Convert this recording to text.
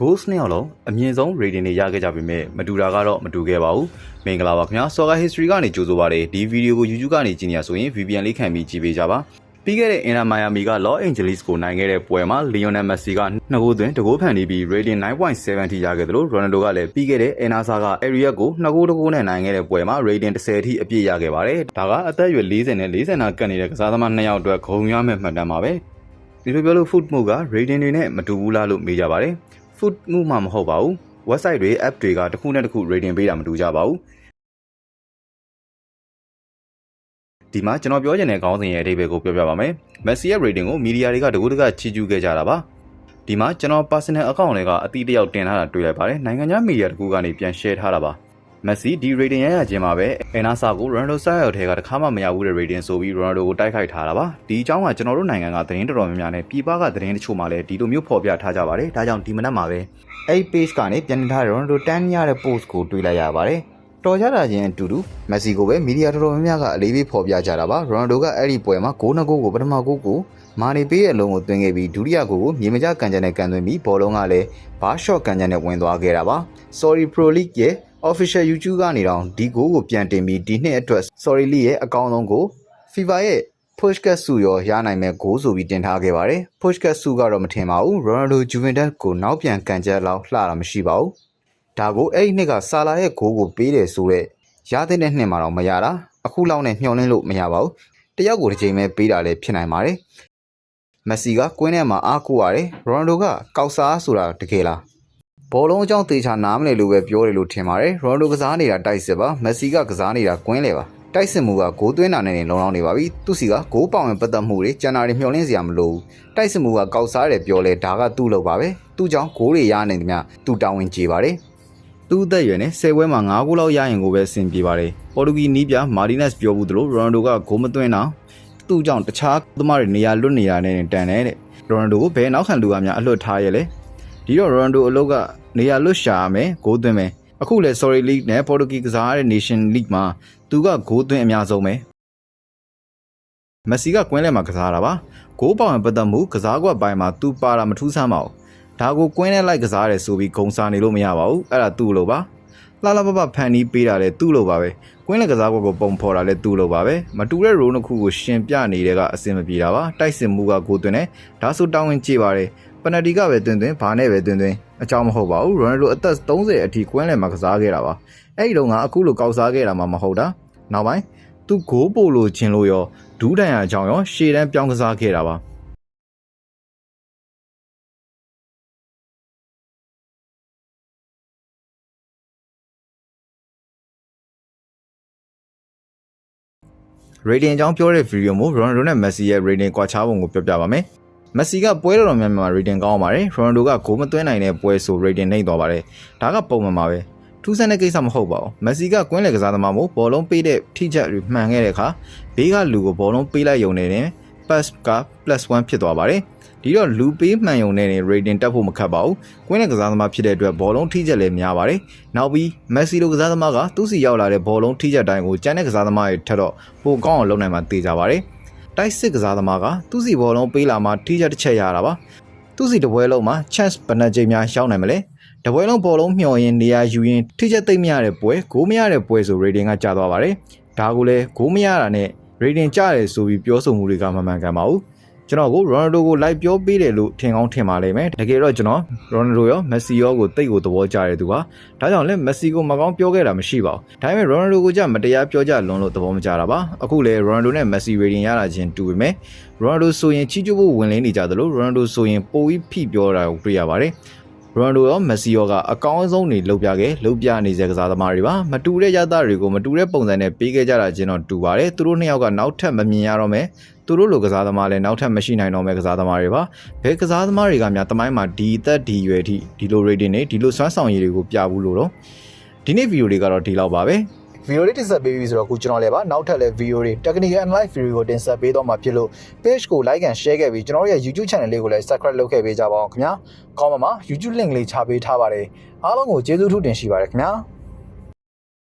Ghost နှစ်ယောက်လုံးအမြင့်ဆုံး rating တွေရခဲ့ကြပေမဲ့မတူတာကတော့မတူခဲ့ပါဘူးမင်္ဂလာပါခင်ဗျာ Soccer History ကနေကြိုဆိုပါရစေဒီဗီဒီယိုကို YouTube ကနေကြည့်နေရဆိုရင် VPN လေးခံပြီးကြည့်ပေးကြပါပြီးခဲ့တဲ့ Inter Miami က Los Angeles ကိုနိုင်ခဲ့တဲ့ပွဲမှာ Lionel Messi ကနှစ်ဂိုးသွင်းတဂိုးဖန်တီးပြီး rating 9.7ထိရခဲ့တယ်လို့ Ronaldo ကလည်းပြီးခဲ့တဲ့ Enasa က Area ကိုနှစ်ဂိုးတဂိုးနဲ့နိုင်ခဲ့တဲ့ပွဲမှာ rating 10ထိအပြည့်ရခဲ့ပါတယ်ဒါကအသက်အရွယ်40နဲ့40နာကပ်နေတဲ့ကစားသမားနှစ်ယောက်အတွက်ဂုဏ်ရမဲ့မှတ်တမ်းပါပဲဒီလိုပြောလို့ foot move က rating တွေနဲ့မတူဘူးလားလို့မေးကြပါတယ် foot move မှမဟုတ်ပါဘူး website တွေ app တွေကတစ်ခုနဲ့တစ်ခု rating ပေးတာမတူကြပါဘူးဒီမှာကျွန်တော်ပြောချင်တဲ့ခေါင်းစဉ်ရဲ့အဓိပ္ပာယ်ကိုပြောပြပါမယ်။ Messi ရဲ့ rating ကိုမီဒီယာတွေကတကူတကချီးကျူးခဲ့ကြတာပါ။ဒီမှာကျွန်တော် personal account တွေကအတိအတယောက်တင်ထားတာတွေ့လိုက်ပါတယ်။နိုင်ငံခြားမီဒီယာတကူကနေပြန် share ထားတာပါ။ Messi ဒီ rating ရရခြင်းမှာပဲအနာဆာကို Ronaldo ဆက်ရောက်ထဲကတခါမှမရဘူးတဲ့ rating ဆိုပြီး Ronaldo ကိုတိုက်ခိုက်ထားတာပါ။ဒီအကြောင်းကကျွန်တော်တို့နိုင်ငံကသတင်းတော်တော်များများနဲ့ပြည်ပကသတင်းတချို့မှလည်းဒီလိုမျိုးဖော်ပြထားကြပါတယ်။ဒါကြောင့်ဒီမနက်မှာပဲအဲ့ page ကနေပြန်တင်ထားတဲ့ Ronaldo တန်းရတဲ့ post ကိုတွေ့လိုက်ရပါတယ်။တော်ကြတာချင်းအတူတူမက်ဆီကိုပဲမီဒီယာတော်တော်များများကအလေးပေးဖော်ပြကြတာပါရိုနယ်ဒိုကအဲ့ဒီပွဲမှာဂိုးနှစ်ဂိုးကိုပထမဂိုးကိုမာနေပေးတဲ့အလုံးကိုသွင်းခဲ့ပြီးဒုတိယဂိုးကိုမြေမကျကန်ကြတဲ့ကန်သွင်းပြီးဘောလုံးကလည်းဘာရှော့ကန်ကြတဲ့ဝင်သွားခဲ့တာပါ Sorry Pro League ရဲ့ official YouTube ကနေတော့ဒီဂိုးကိုပြန်တင်ပြီးဒီနှစ်အတွက် Sorry League ရဲ့အကောင်းဆုံးကို FIFA ရဲ့ Pushkas စုရောရနိုင်မဲ့ဂိုးဆိုပြီးတင်ထားခဲ့ပါတယ် Pushkas စုကတော့မထင်ပါဘူး Ronaldo Juventus ကိုနောက်ပြန်ကန်ကြလောက်လှတာမရှိပါဘူးဒါကိုအဲ့ဒီနှစ်ကဆာလာရဲ့ဂိုးကိုပေးတယ်ဆိုတော့ရတဲ့နှစ်မှာတော့မရတာအခုလောက်နဲ့မျှော်လင့်လို့မရပါဘူးတယောက်ကိုတစ်ချိန်ပဲပေးတာလည်းဖြစ်နိုင်ပါတယ်မက်ဆီကကွင်းထဲမှာအားကိုရတယ်ရိုနယ်ဒိုကကောက်စားဆိုတာတကယ်လား ဘောလုံးအကြောင်းသေချာနားမလည်လို့ပဲပြောတယ်လို့ထင်ပါတယ်ရိုနယ်ဒိုကစားနေတာတိုက်စစ်ပါမက်ဆီကကစားနေတာကွင်းလေပါတိုက်စစ်မှုကဂိုးသွင်းတာနဲ့နေလုံလောက်နေပါပြီသူစီကဂိုးပေါင်ဝင်ပတ်သက်မှုတွေကျန်တာတွေမျှော်လင့်စရာမလိုဘူးတိုက်စစ်မှုကကောက်စားတယ်ပြောလဲဒါကသူ့လို့ပါပဲသူ့ကြောင့်ဂိုးတွေရနေသည်မြသူ့တောင်းဝင်ကြည်ပါတယ်သူ့အသက်အရွယ်နဲ့10ပွဲမှာ9ဂိုးလောက်ရရင်ကိုပဲအဆင်ပြေပါတယ်ပေါ်တူဂီနီးပြမာဒီနက်စ်ပြောဘူးသလိုရိုနယ်ဒိုကဂိုးမသွင်းတာသူ့ကြောင့်တခြားသမားတွေနေရာလွတ်နေတာနဲ့တန်တယ်တဲ့ရိုနယ်ဒိုကိုဘယ်နောက်ခံလူကများအလွတ်ထားရဲလဲဒီတော့ရိုနယ်ဒိုအလုပ်က နေရာလွတ်ရှာရမယ်ဂိုးသွင်းမယ်အခုလေ Sorry League နဲ့ Portuguese ကစားတဲ့ Nation League မှာသူကဂိုးသွင်းအများဆုံးပဲမက်ဆီကကွင်းထဲမှာကစားတာပါဂိုးပေါင်ပတ်သက်မှုကစားကွက်ပိုင်းမှာသူပါတာမထူးဆန်းပါဘူးဒါကိုကွင်းထဲလိုက်ကစားတယ်ဆိုပြီးဂုံစားနေလို့မရပါဘူးအဲ့ဒါသူ့လို့ပါလှလှပပဖန်နီးပေးတာလဲသူ့လို့ပါပဲကွင်းလက်ကစားကွက်ကိုပုံဖော်တာလဲသူ့လို့ပါပဲမတူတဲ့ role နှစ်ခုကိုရှင်ပြနေတဲ့ကအဆင်မပြေတာပါတိုက်စစ်မှုကကိုသွင်းတယ်ဒါဆိုတောင်းဝင်ကြည့်ပါတယ်ပနတီကပဲတွင်တွင်ဘာနဲ့ပဲတွင်တွင် အကြောင်းမဟုတ်ပါဘူးရိုနယ်ဒိုအသက်30အထိကွင်းလယ်မှာကစားခဲ့တာပါအဲ့ဒီတော့ကအခုလိုကောက်စားခဲ့တာမှမဟုတ်တာနောက်ပိုင်းသူဂိုးပို့လို့ခြင်းလို့ရောဒူးတန်ရအကြောင်းရောရှေ့တန်းပြောင်းကစားခဲ့တာပါ rating အကြောင်းပြောတဲ့ဗီဒီယိုမို့ Ronaldo နဲ့ Messi ရဲ့ rating ကွာခြားပုံကိုပြောပြပါမယ်။ Messi ကပွဲတော်တော်များများမှာ rating ကောင်းပါတယ်။ Ronaldo ကဂိုးမသွင်းနိုင်တဲ့ပွဲဆို rating နှိမ့်သွားပါတယ်။ဒါကပုံမှန်ပါပဲ။ထူးဆန်းတဲ့ကိစ္စမဟုတ်ပါဘူး။ Messi ကကွင်းလယ်ကစားသမားမို့ဘောလုံးပေးတဲ့ထိချက်တွေမှန်ခဲ့တဲ့အခါဘေးကလူကိုဘောလုံးပေးလိုက်ရုံနဲ့ pass က +1 ဖြစ်သွားပါတယ်။ဒီတော့လူပေးမှန်ရုံနဲ့ rating တက်ဖို့မခက်ပါဘူး။ကွင်းလယ်ကစားသမားဖြစ်တဲ့အတွက်ဘောလုံးထိချက်လည်းများပါတယ်။နောက်ပြီး Messi လိုကစားသမားကသူ့စီရောက်လာတဲ့ဘောလုံးထိချက်တိုင်းကိုကျန်တဲ့ကစားသမားတွေထက်တော့ပိုကောင်းအောင်လုပ်နိုင်မှသိကြပါတယ်။ တိုက်စစ်ကစားသမားကသူ့စီဘောလုံးပေးလာမှထိချက်တစ်ချက်ရတာပါ။သူ့စီတပွဲလုံးမှာ chance ဘယ်နှကြိမ်များရှောင်းနိုင်မလဲ။တပွဲလုံးဘောလုံးမျှော်ရင်နေရာယူရင်ထိချက်သိမ့်မရတဲ့ပွဲဂိုးမရတဲ့ပွဲဆို rating ကကျသွားပါတယ်။ဒါကိုလည်းဂိုးမရတာနဲ့ rating ကျတယ်ဆိုပြီးပြောဆိုမှုတွေကမမှန်ကန်ပါဘူး။ ကျွန်တော်ကို Ronaldo ကို like ပြောပေးတယ်လို့ထင်ကောင်းထင်ပါလိမ့်မယ်တကယ်တော့ကျွန်တော် Ronaldo ရော Messi ရောကိုတိတ်ကိုသဘောကျတဲ့သူပါဒါကြောင့်လည်း Messi ကိုမကောင်းပြောခဲ့တာမရှိပါဘူးဒါပေမဲ့ Ronaldo ကိုကြမတရားပြောကြလွန်းလို့သဘောမကျတာပါအခုလည်း Ronaldo နဲ့ Messi rating ရတာချင်းတူပေမဲ့ Ronaldo ဆိုရင်ချီးကျူးဖို့ဝင်လင်းနေကြသလို Ronaldo ဆိုရင်ပိုပြီးဖိပြောတာကိုတွေ့ရပါတယ် ရိုနယ်ဒိုရောမက်ဆီရောကအကောင်းဆုံးနေလုပ်ပြခဲ့လုပ်ပြနေစေကစားသမားတွေပါမတူတဲ့ရသတွေကိုမတူတဲ့ပုံစံနဲ့ပေးခဲ့ကြတာချင်းတော့တူပါတယ်သူတို့နှစ်ယောက်ကနောက်ထပ်မမြင်ရတော့မယ်သူတို့လိုကစားသမားလည်းနောက်ထပ်မရှိနိုင်တော့မယ့်ကစားသမားတွေပါဘယ်ကစားသမားတွေကများတမိုင်းမှာဒီအသက်ဒီရွယ်ထိဒီလို rating တွေဒီလိုစွမ်းဆောင်ရည်တွေကိုပြဘူးလို့တော့ဒီနေ့ဗီဒီယိုလေးကတော့ဒီလောက်ပါပဲ ဗီဒီယိုလေးတင်ဆက်ပေးပြီဆိုတော့ခုကျွန်တော်လည်းပါနောက်ထပ်လည်းဗီဒီယိုတွေ technical analyze video ကိုတင်ဆက်ပေးတော့မှာဖြစ်လို့ page ကို like and share ခဲ့ပြီးကျွန်တော်တို့ရဲ့ YouTube channel လေးကိုလည်း subscribe လုပ်ခဲ့ပေးကြပါအောင်ခင်ဗျာကောင်းပါမှာ YouTube link လေးချပေးထားပါတယ်အားလုံးကိုကျေးဇူးထူးတင်ရှိပါတယ်ခင်ဗျာ